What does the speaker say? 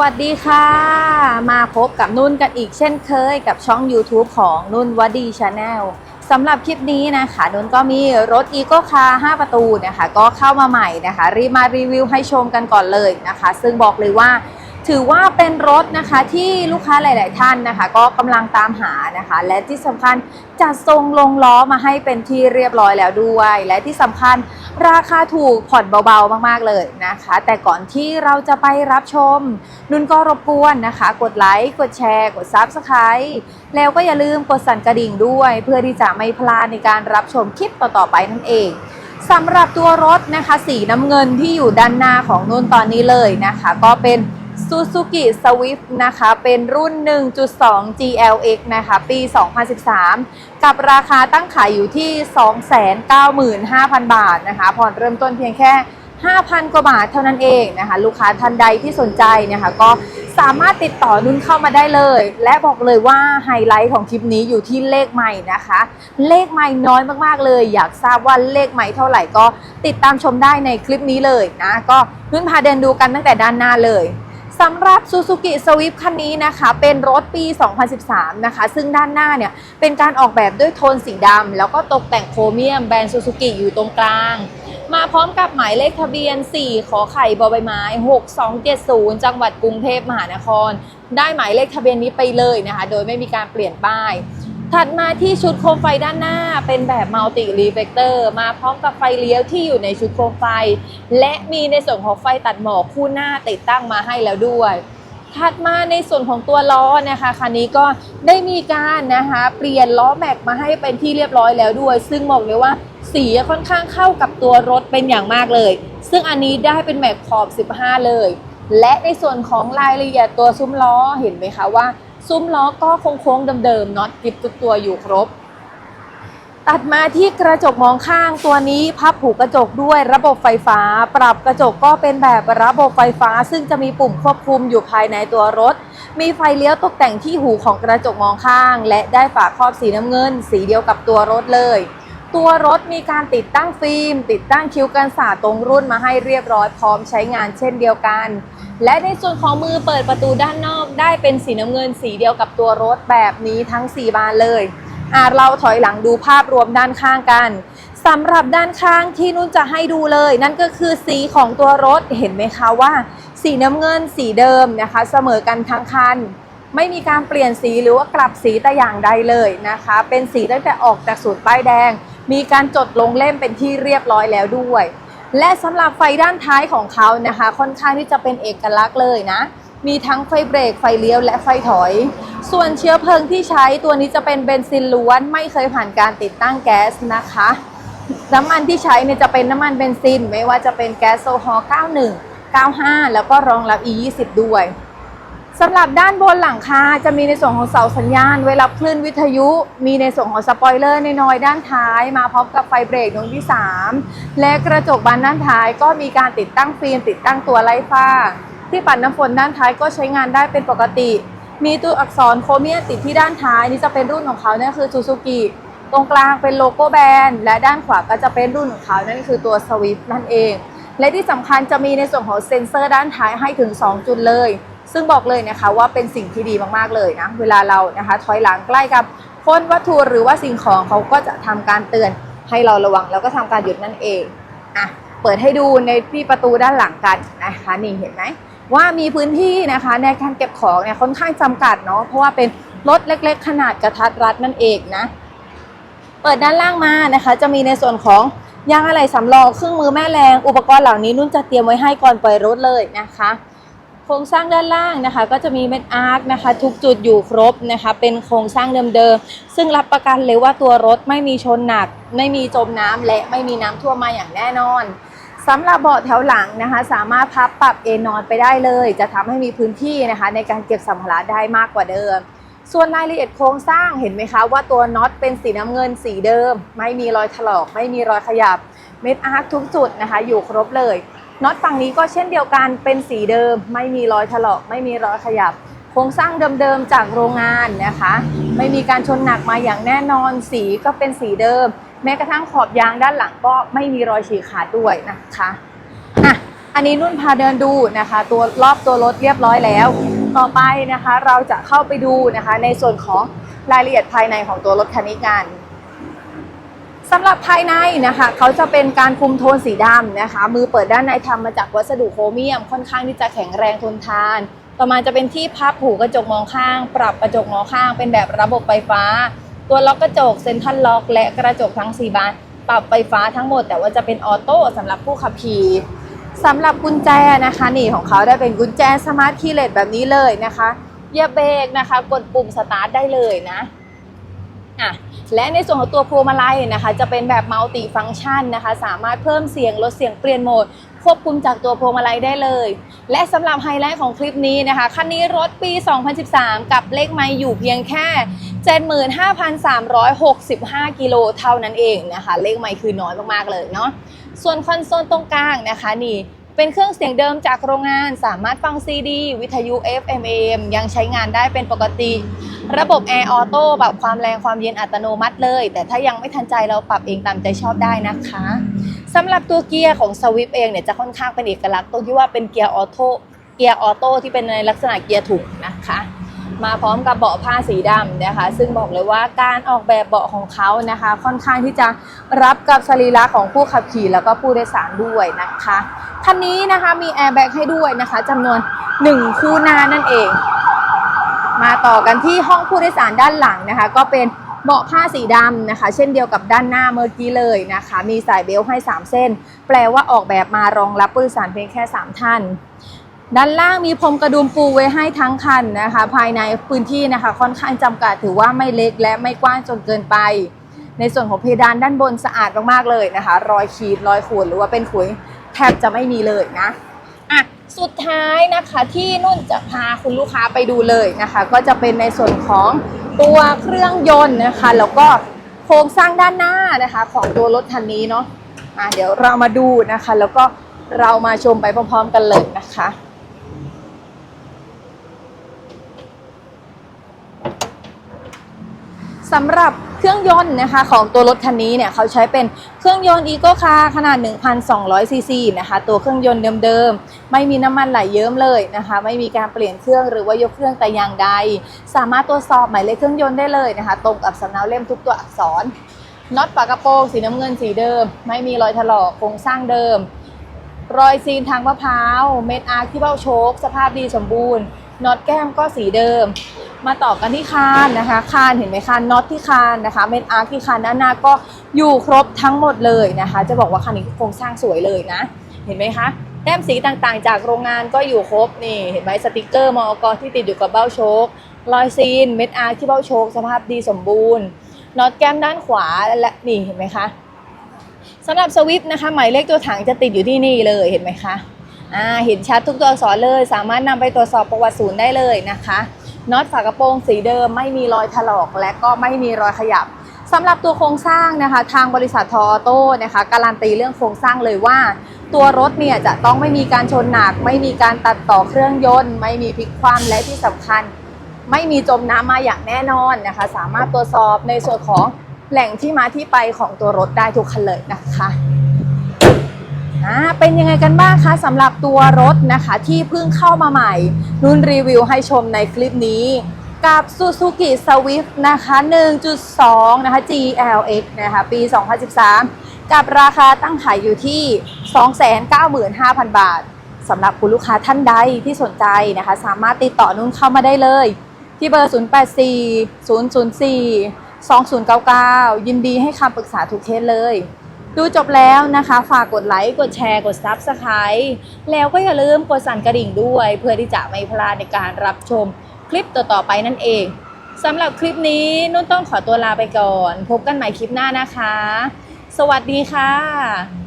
วัสดีค่ะ มาพบกับนุ่นกันอีกเช่นเคยกับช่อง YouTube ของนุ่นวดีชาแนลสำหรับคลิปนี้นะคะ นุ่นก็มีรถอีโก้คาร์5ประตูนะคะ ก็เข้ามาใหม่นะคะ รีบมารีวิวให้ชมกันก่อนเลยนะคะ ซึ่งบอกเลยว่า ถือว่าเป็นรถนะคะที่ลูกค้าหลาย ๆ ท่านนะคะ ก็กำลังตามหานะคะ และที่สำคัญจัดทรงลงล้อมาให้เป็นที่เรียบร้อยแล้วด้วย และที่สำคัญราคาถูกผ่อนเบา ๆ มาก ๆ เลยนะคะ แต่ก่อนที่เราจะไปรับชม นุ่นก็รบกวนนะคะ กดไลค์ กดแชร์ กด Subscribe แล้วก็อย่าลืมกดสั่นกระดิ่งด้วย เพื่อที่จะไม่พลาดในการรับชมคลิปต่อ ๆ ไปนั่นเองสำหรับตัวรถนะคะ สีน้ำเงินที่อยู่ด้านหน้าของนุ่นตอนนี้เลยนะคะ ก็เป็น Suzuki Swift นะคะ เป็นรุ่น 1.2 GLX นะคะ ปี 2013 กับราคาตั้งขายอยู่ที่ 295,000 บาทนะคะ ผ่อนเริ่มต้นเพียงแค่ 5,000 กว่าบาทเท่านั้นเองนะคะ ลูกค้าท่านใดที่สนใจนะคะ ก็สามารถติดต่อนุ่นเข้ามาได้เลย และบอกเลยว่าไฮไลท์ของคลิปนี้อยู่ที่เลขใหม่นะคะ เลขใหม่น้อยมากๆเลย อยากทราบว่าเลขใหม่เท่าไหร่ก็ติดตามชมได้ในคลิปนี้เลยนะ ก็นุ่นพาเดินดูกันตั้งแต่ด้านหน้าเลย สำหรับ Suzuki Swift คันนี้นะคะ เป็นรถปี 2013 นะคะ ซึ่งด้านหน้าเนี่ย เป็นการออกแบบด้วยโทนสีดำ แล้วก็ตกแต่งโครเมียมแบรนด์ Suzuki อยู่ตรงกลาง มาพร้อมกับหมายเลขทะเบียน 4 ขอไข่บอใบไม้ 6270 จังหวัดกรุงเทพมหานคร ได้หมายเลขทะเบียนนี้ไปเลยนะคะ โดยไม่มีการเปลี่ยนป้าย ถัดมาที่ชุดโคมไฟด้านหน้าเป็นแบบมัลติรีเฟกเตอร์มาพร้อมกับไฟเลี้ยวที่อยู่ในชุดโคมไฟ และมีในส่วนของไฟตัดหมอกคู่หน้าติดตั้งมาให้แล้วด้วยถัดมาในส่วนของตัวล้อนะคะคันนี้ก็ได้มีการนะคะเปลี่ยนล้อแม็กมาให้เป็นที่เรียบร้อยแล้วด้วย ซึ่งบอกเลยว่าสีค่อนข้างเข้ากับตัวรถเป็นอย่างมากเลย ซึ่งอันนี้ได้เป็นแม็กขอบ 15 เลย และในส่วนของรายละเอียดตัวซุ้มล้อเห็นไหมคะว่า ซุ้มล้อก็โค้งๆเดิมๆน็อตกิบทุกตัวอยู่ครบ ตัดมาที่กระจกมองข้างตัวนี้พับผูกกระจกด้วยระบบไฟฟ้า ปรับกระจกก็เป็นแบบระบบไฟฟ้า ซึ่งจะมีปุ่มควบคุมอยู่ภายในตัวรถ มีไฟเลี้ยวตกแต่งที่หูของกระจกมองข้าง และได้ฝาครอบสีน้ำเงิน สีเดียวกับตัวรถเลย ตัวรถมีการติดตั้งฟิล์ม ติดตั้งคิ้วกันสาดตรงรุ่นมาให้เรียบร้อยพร้อมใช้งานเช่นเดียวกัน และในส่วนของมือเปิดประตูด้านนอกได้เป็นสีน้ำเงินสีเดียวกับตัวรถแบบนี้ทั้ง 4 บานเลยอะเราถอยหลังดูภาพรวมด้านข้างกันสำหรับด้านข้างที่นุ่นจะให้ดูเลย นั่นก็คือสีของตัวรถเห็นไหมคะว่า สีน้ำเงินสีเดิมนะคะ เสมอกันทั้งคันไม่มีการเปลี่ยนสีหรือว่ากลับสีแต่อย่างใดเลยนะคะ เป็นสีตั้งแต่ออกจากสูตรป้ายแดง มีการจดลงเล่มเป็นที่เรียบร้อยแล้วด้วย และสำหรับไฟด้านท้ายของเขานะคะ ค่อนข้างที่จะเป็นเอกลักษณ์เลยนะ มีทั้งไฟเบรกไฟเลี้ยวและไฟถอย ส่วนเชื้อเพลิงที่ใช้ตัวนี้จะเป็นเบนซินล้วน ไม่เคยผ่านการติดตั้งแก๊สนะคะน้ำมันที่ใช้เนี่ยจะเป็นน้ำมันเบนซิน ไม่ว่าจะเป็นแก๊สโซฮอล์91 95 แล้วก็รองรับ E20 ด้วย สำหรับด้านบนหลังคาจะมีในส่วนของเสาสัญญาณ ไว้รับคลื่นวิทยุ มีในส่วนของสปอยเลอร์ในน้อยด้านท้ายมาพร้อมกับไฟเบรกดวงที่ 3 และกระจกบานด้านท้ายก็มีการติดตั้งฟิล์มติดตั้งตัวไล่ฟ้า ที่ปัดน้ำฝนด้านท้ายก็ใช้งานได้เป็นปกติ มีตัวอักษรโคเมียติดที่ด้านท้ายนี่จะเป็นรุ่นของเขาเนี่ยคือซูซูกิตรงกลางเป็นโลโก้แบรนด์และด้านขวาก็จะเป็นรุ่นของเขานั่นคือตัวสวิฟนั่นเอง และที่สำคัญจะมีในส่วนของเซ็นเซอร์ด้านท้ายให้ถึง 2 จุดเลย ซึ่งบอกเลยนะคะว่าเป็นสิ่งที่ดีมากๆเลยนะเวลาเรานะคะถอยหลังใกล้กับคนวัตถุหรือว่าสิ่งของเขาก็จะทำการเตือนให้เราระวังแล้วก็ทำการหยุดนั่นเองอะเปิดให้ดูในที่ประตูด้านหลังกันนะคะนี่เห็นไหมว่ามีพื้นที่นะคะในการเก็บของเนี่ยค่อนข้างจำกัดเนาะเพราะว่าเป็นรถเล็กๆ ขนาดกระทัดรัดนั่นเองนะเปิดด้านล่างมานะคะ จะมีในส่วนของยางอะไหล่สำรองเครื่องมือแม่แรงอุปกรณ์เหล่านี้นุ่นจะเตรียมไว้ให้ก่อนปล่อยรถเลยนะคะ โครงสร้างด้านล่างนะคะ ก็จะมีเม็ดอาร์คนะคะ ทุกจุดอยู่ครบนะคะ เป็นโครงสร้างเดิมๆซึ่งรับประกันเลยว่าตัวรถไม่มีชนหนัก ไม่มีจมน้ำและไม่มีน้ำท่วมมาอย่างแน่นอนสำหรับเบาะแถวหลังนะคะ สามารถพับปรับเอนนอนไปได้เลย จะทำให้มีพื้นที่นะคะ ในการเก็บสัมภาระได้มากกว่าเดิม ส่วนรายละเอียดโครงสร้างเห็นไหมคะว่าตัวน็อตเป็นสีน้ำเงินสีเดิม ไม่มีรอยถลอก ไม่มีรอยขยับเม็ดอาร์คทุกจุดนะคะ อยู่ครบเลย น็อตฝั่งนี้ก็เช่นเดียวกันเป็นสีเดิม ไม่มีรอยถลอกไม่มีรอยขยับ โครงสร้างเดิมๆจากโรงงานนะคะ ไม่มีการชนหนักมาอย่างแน่นอนสีก็เป็นสีเดิม แม้กระทั่งขอบยางด้านหลังก็ไม่มีรอยฉีกขาดด้วยนะคะอะอันนี้นุ่นพาเดินดูนะคะ ตัวรอบตัวรถเรียบร้อยแล้ว ต่อไปนะคะเราจะเข้าไปดูนะคะ ในส่วนของรายละเอียดภายในของตัวรถคันนี้กัน สำหรับภายในนะคะเขาจะเป็นการคุมโทนสีดำนะคะ มือเปิดด้านในทำมาจากวัสดุโครเมียม ค่อนข้างที่จะแข็งแรงทนทาน ต่อมาจะเป็นที่พับหูกระจกมองข้าง ปรับกระจกมองข้าง เป็นแบบระบบไฟฟ้า ตัวล็อกกระจกเซ็นทรัลล็อกและกระจกทั้ง 4 บาน ปรับไฟฟ้าทั้งหมด แต่ว่าจะเป็นออโต้สำหรับผู้ขับขี่สำหรับกุญแจนะคะนี่ของเขาได้เป็นกุญแจสมาร์ทคีย์เลสแบบนี้เลยนะคะเหยียบเบรกนะคะ กดปุ่มสตาร์ทได้เลยนะ อะและในส่วนของตัวพวงมาลัยนะคะ จะเป็นแบบมัลติฟังก์ชันนะคะ สามารถเพิ่มเสียงลดเสียงเปลี่ยนโหมด ควบคุมจากตัวพวงมาลัยได้เลย และสำหรับไฮไลท์ของคลิปนี้นะคะคันนี้รถปี 2013 กับเลขไม่อยู่เพียงแค่ 75,365 กิโลเท่านั้นเองนะคะ เลขไม่คือน้อยมากๆเลยเนาะส่วนคอนโซลตรงกลางนะคะนี่ เป็นเครื่องเสียงเดิมจากโรงงานสามารถฟังซีดีวิทยุ FM AM ยังใช้งานได้เป็นปกติ ระบบแอร์ออโต้ปรับความแรงความเย็นอัตโนมัติเลย แต่ถ้ายังไม่ทันใจเราปรับเองตามใจชอบได้นะคะสำหรับตัวเกียร์ของสวิฟเองเนี่ยจะค่อนข้างเป็นเอกลักษณ์ตรงที่ว่าเป็นเกียร์ออโต้เกียร์ออโต้ที่เป็นในลักษณะเกียร์ถุงนะคะมาพร้อมกับเบาะผ้าสีดำนะคะ ซึ่งบอกเลยว่าการออกแบบเบาะของเขานะคะ ค่อนข้างที่จะรับกับสรีระของผู้ขับขี่แล้วก็ผู้โดยสารด้วยนะคะ คันนี้นะคะมีแอร์แบ็กให้ด้วยนะคะจำนวน 1 คู่หน้านั่นเอง มาต่อกันที่ห้องผู้โดยสารด้านหลังนะคะ ก็เป็นเบาะผ้าสีดำนะคะ เช่นเดียวกับด้านหน้าเมื่อกี้เลยนะคะ มีสายเบลต์ให้ 3 เส้น แปลว่าออกแบบมารองรับผู้โดยสารเพียงแค่ 3 ท่าน ด้านล่างมีพรมกระดุมปูไว้ให้ทั้งคันนะคะ ภายในพื้นที่นะคะ ค่อนข้างจำกัดถือว่าไม่เล็กและไม่กว้างจนเกินไป ในส่วนของเพดานด้านบนสะอาดมากๆเลยนะคะ รอยขีดรอยขูดหรือว่าเป็นขุย แทบจะไม่มีเลยนะอะสุดท้ายนะคะที่นุ่นจะพาคุณลูกค้าไปดูเลยนะคะ ก็จะเป็นในส่วนของตัวเครื่องยนต์นะคะ แล้วก็โครงสร้างด้านหน้านะคะของตัวรถคันนี้เนาะอะเดี๋ยวเรามาดูนะคะ แล้วก็เรามาชมไปพร้อม ๆ กันเลยนะคะ สำหรับเครื่องยนต์นะคะของตัวรถคันนี้เนี่ยเขาใช้เป็นเครื่องยนต์อีโกคาขนาด 1,200 ซีซีนะคะตัวเครื่องยนต์เดิมๆ ไม่มีน้ำมันไหลเยิ้มเลยนะคะ ไม่มีการเปลี่ยนเครื่องหรือว่ายกเครื่องแต่อย่างใด สามารถตรวจสอบหมายเลขเครื่องยนต์ได้เลยนะคะ ตรงกับสำเนาเล่มทุกตัวอักษรน็อตฝากระโปรงสีน้ำเงินสีเดิม ไม่มีรอยถลอกโครงสร้างเดิม รอยซีนทางมะพร้าวเม็ดอาร์คที่เบ้าโชค สภาพดีสมบูรณ์น็อตแก้มก็สีเดิม มาต่อกันที่คานนะคะ คานเห็นไหมคานน็อตที่คานนะคะเม็ดอาร์คที่คานด้านหน้าก็อยู่ครบทั้งหมดเลยนะคะ จะบอกว่าคันนี้โครงสร้างสวยเลยนะ เห็นไหมคะแต้มสีต่างๆ จากโรงงานก็อยู่ครบนี่เห็นไหมสติกเกอร์มอกที่ติดอยู่กับเบ้าโชครอยซีนเม็ดอาร์ที่เบ้าโชคสภาพดีสมบูรณ์น็อตแก้มด้านขวาและนี่เห็นไหมคะสำหรับสวิฟต์นะคะ หมายเลขตัวถังจะติดอยู่ที่นี่เลยเห็นไหมคะอ่าเห็นชัดทุกตัวอักษรเลย สามารถนำไปตรวจสอบประวัติศูนย์ได้เลยนะคะ น็อตฝากระโปรงสีเดิมไม่มีรอยถลอกและก็ไม่มีรอยขยับสำหรับตัวโครงสร้างนะคะ ทางบริษัททออโต้นะคะการันตีเรื่องโครงสร้างเลยว่า ตัวรถเนี่ยจะต้องไม่มีการชนหนัก ไม่มีการตัดต่อเครื่องยนต์ ไม่มีพลิกคว่ำและที่สำคัญ ไม่มีจมน้ำมาอย่างแน่นอนนะคะ สามารถตรวจสอบในส่วนของแหล่งที่มาที่ไปของตัวรถได้ทุกคันเลยนะคะ อ่าเป็นยังไงกันบ้างคะสำหรับตัวรถนะคะที่เพิ่งเข้ามาใหม่ นุ่นรีวิวให้ชมในคลิปนี้กับ Suzuki Swift นะคะ 1.2 นะคะ GLX นะคะ ปี 2013 กับราคาตั้งขายอยู่ที่ 295,000 บาท สำหรับคุณลูกค้าท่านใดที่สนใจนะคะ สามารถติดต่อนุ่นเข้ามาได้เลย ที่เบอร์ 084 004 2099 ยินดีให้คำปรึกษาทุกเคสเลย ดูจบแล้วนะคะ ฝากกดไลค์กดแชร์กด Subscribe แล้วก็อย่าลืมกดสั่นกระดิ่งด้วย เพื่อที่จะไม่พลาดในการรับชมคลิปต่อๆไปนั่นเองสำหรับคลิปนี้นุ่นต้องขอตัวลาไปก่อน พบกันใหม่คลิปหน้านะคะ สวัสดีค่ะ